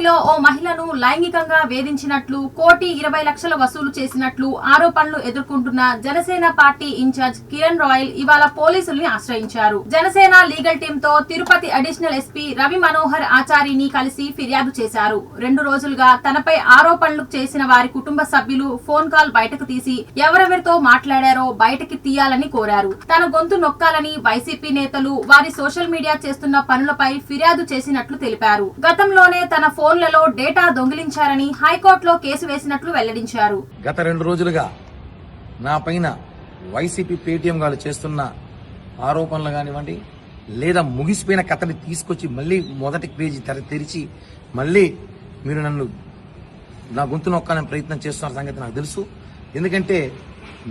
తిరుపతిలో ఓ మహిళను లైంగికంగా వేధించినట్లు కోటి ఇరవై లక్షల వసూలు చేసినట్లు ఆరోపణలు ఎదుర్కొంటున్న జనసేన పార్టీ ఇన్ఛార్జ్ కిరణ్ రాయల్ ఇవాళ పోలీసుల్ని ఆశ్రయించారు. జనసేన లీగల్ టీమ్తో తిరుపతి అడిషనల్ ఎస్పీ రవి మనోహర్ ఆచారిని కలిసి ఫిర్యాదు చేశారు. రెండు రోజులుగా తనపై ఆరోపణలు చేసిన వారి కుటుంబ సభ్యులు ఫోన్ కాల్ బయటకు తీసి ఎవరెవరితో మాట్లాడారో బయటకి తీయాలని కోరారు. తన గొంతు నొక్కాలని వైసీపీ నేతలు వారి సోషల్ మీడియా చేస్తున్న పనులపై ఫిర్యాదు చేసినట్లు తెలిపారు. గతంలోనే తన ఫోన్ ఫోన్లలో డేటా దొంగిలించారని హైకోర్టులో కేసు వేసినట్లు వెల్లడించారు. గత రెండు రోజులుగా నా పైన వైసీపీ పేటీఎం గారు చేస్తున్న ఆరోపణలు కానివ్వండి లేదా ముగిసిపోయిన కథని తీసుకొచ్చి మళ్ళీ మొదటి పేజీ తెర తెరిచి మళ్ళీ మీరు నన్ను నా గొంతు నొక్కాలని ప్రయత్నం చేస్తున్న సంగతి నాకు తెలుసు. ఎందుకంటే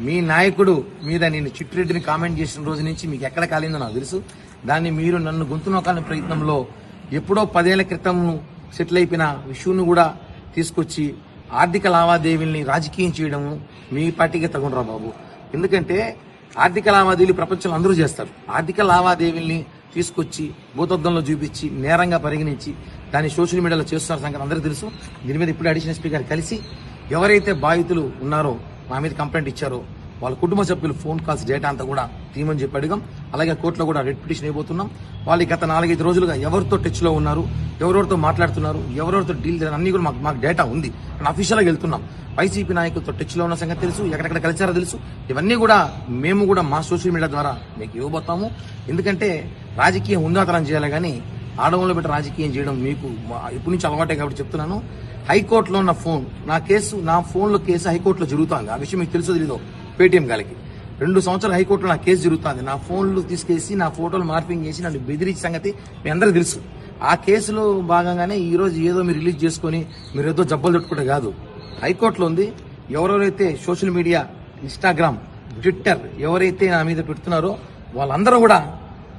మీ నాయకుడు మీద నేను చిట్టిరెడ్డిని కామెంట్ చేసిన రోజు నుంచి మీకు ఎక్కడ కాలిందో నాకు తెలుసు. దాన్ని మీరు నన్ను గొంతు నొక్కాలని ప్రయత్నంలో ఎప్పుడో పదేళ్ళ క్రితం సెటిల్ అయిపోయిన విషయాన్ని కూడా తీసుకొచ్చి ఆర్థిక లావాదేవీల్ని రాజకీయం చేయడము మీ పార్టీకి తగునరా బాబు. ఎందుకంటే ఆర్థిక లావాదేవీలు ప్రపంచంలో అందరూ చేస్తారు. ఆర్థిక లావాదేవీల్ని తీసుకొచ్చి భూతద్దంలో చూపించి నేరంగా పరిగణించి దాన్ని సోషల్ మీడియాలో చేస్తున్న సంగతి అందరికీ తెలుసు. దీని మీద ఇప్పుడు అడిషనల్ స్పీకర్ కలిసి ఎవరైతే బాధితులు ఉన్నారో మా మీద కంప్లైంట్ ఇచ్చారో వాళ్ళ కుటుంబ సభ్యులు ఫోన్ కాల్స్ డేటా అంతా కూడా తీయమని చెప్పి అడిగాం. అలాగే కోర్టులో కూడా రెడ్ పిటిషన్ అయిపోతున్నాం. వాళ్ళు గత నాలుగైదు రోజులుగా ఎవరితో టచ్లో ఉన్నారు ఎవరెవరితో మాట్లాడుతున్నారు ఎవరెవరితో డీల్ చేయాలి అన్ని కూడా మాకు మాకు డేటా ఉంది. అఫీషియల్గా వెళ్తున్నాం. వైసీపీ నాయకులతో టచ్లో ఉన్న సంగతి తెలుసు ఎక్కడెక్కడ కలిసారో తెలుసు. ఇవన్నీ కూడా మేము కూడా మా సోషల్ మీడియా ద్వారా మీకు ఇవ్వబోతాము. ఎందుకంటే రాజకీయం ఉందాతనం చేయాలి కానీ ఆడవాళ్ళు పెట్టి రాజకీయం చేయడం మీకు ఇప్పటి నుంచి అలవాటే కాబట్టి చెప్తున్నాను. హైకోర్టులో ఉన్న ఫోన్ నా కేసు నా ఫోన్లో కేసు హైకోర్టులో జరుగుతుంది. ఆ విషయం మీకు తెలుసో తెలీదు? పేటీఎం గాలికి. రెండు సంవత్సరాలు హైకోర్టులో నా కేసు జరుగుతుంది. నా ఫోన్లు తీసుకేసి నా ఫోటోలు మార్పింగ్ చేసి నన్ను బెదిరించే సంగతి మీ అందరికీ తెలుసు. ఆ కేసులో భాగంగానే ఈరోజు ఏదో మీరు రిలీజ్ చేసుకొని మీరు ఏదో జబ్బలు తట్టుకుంటే కాదు. హైకోర్టులో ఉంది. ఎవరెవరైతే సోషల్ మీడియా ఇన్స్టాగ్రామ్ ట్విట్టర్ ఎవరైతే నా మీద పెడుతున్నారో వాళ్ళందరూ కూడా